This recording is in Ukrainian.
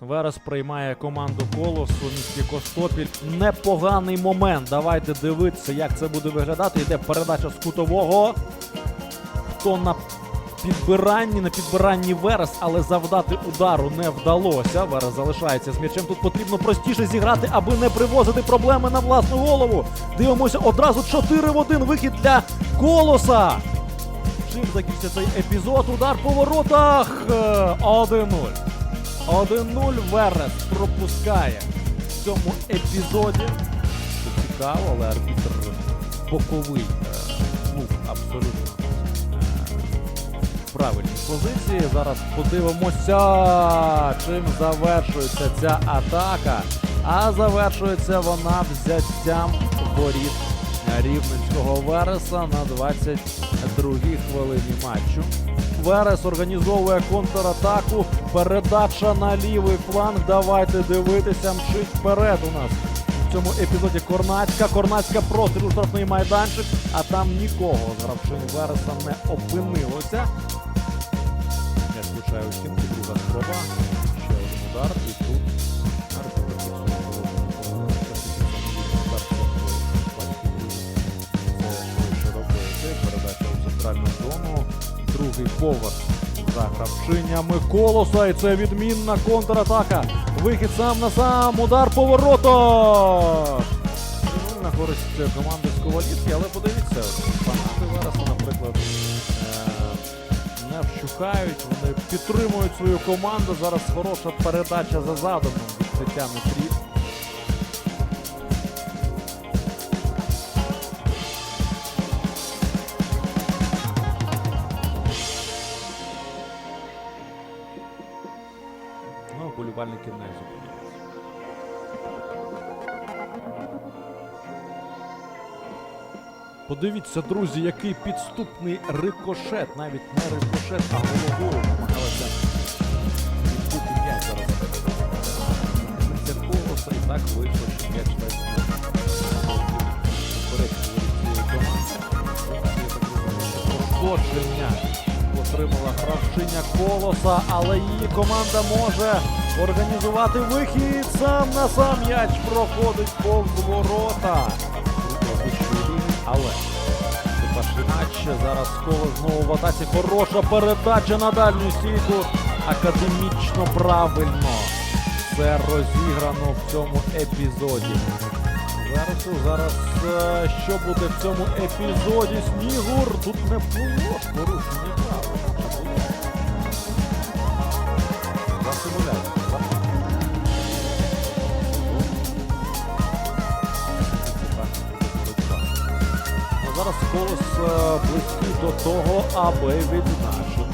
Верес приймає команду Колос у місті Костопіль. Непоганий момент. Давайте дивитися, як це буде виглядати. Йде передача з кутового. Хто на підбиранні, на підбиранні Верес, але завдати удару не вдалося. Верес залишається з м'ячем. Тут потрібно простіше зіграти, аби не привозити проблеми на власну голову. Дивимося одразу 4 в 1 вихід для Колоса. Чим закінчиться цей епізод? Удар по воротах. Е, 1-0. 1-0 Верес пропускає в цьому епізоді. Це цікаво, але арбітр боковий е, був абсолютно е, в правильній позиції. Зараз подивимося, чим завершується ця атака. А завершується вона взяттям воріт Рівненського Вереса на 22-й хвилині матчу. Верес організовує контратаку. Передача на лівий фланг. Давайте дивитися. Мчить вперед у нас. В цьому епізоді Корнацька. Корнацька простріл штрафний майданчик, а там нікого з гравчин Вереса не опинилося. Я включаю стінку, поверх за гравчинями колоса. І це відмінна контратака. Вихід сам на сам. Удар по воротах. Ну, На користь команди з Ковалівки, але подивіться, фанати Вереса, наприклад, е, не вщухають, вони підтримують свою команду. Зараз хороша передача за задумом від Тетяни Тріп. Ну, не зупиняються. Подивіться, друзі, який підступний рикошет, навіть не рикошет, а головою намагалася відбити м'яч зараз. Колоса і так вийшло, що м'яч. Пошкодження отримала гравчиня колоса, але її команда може організувати вихід. Сам на сам м'яч проходить повз ворота. Але перший. Зараз коло знову в атаці. Хороша передача на дальню стійку. Академічно правильно. Це розіграно в цьому епізоді. Вересу зараз е, що буде в цьому епізоді? Снігур тут не було порушення правил. Зараз колос е, близький до того, аби відзначитися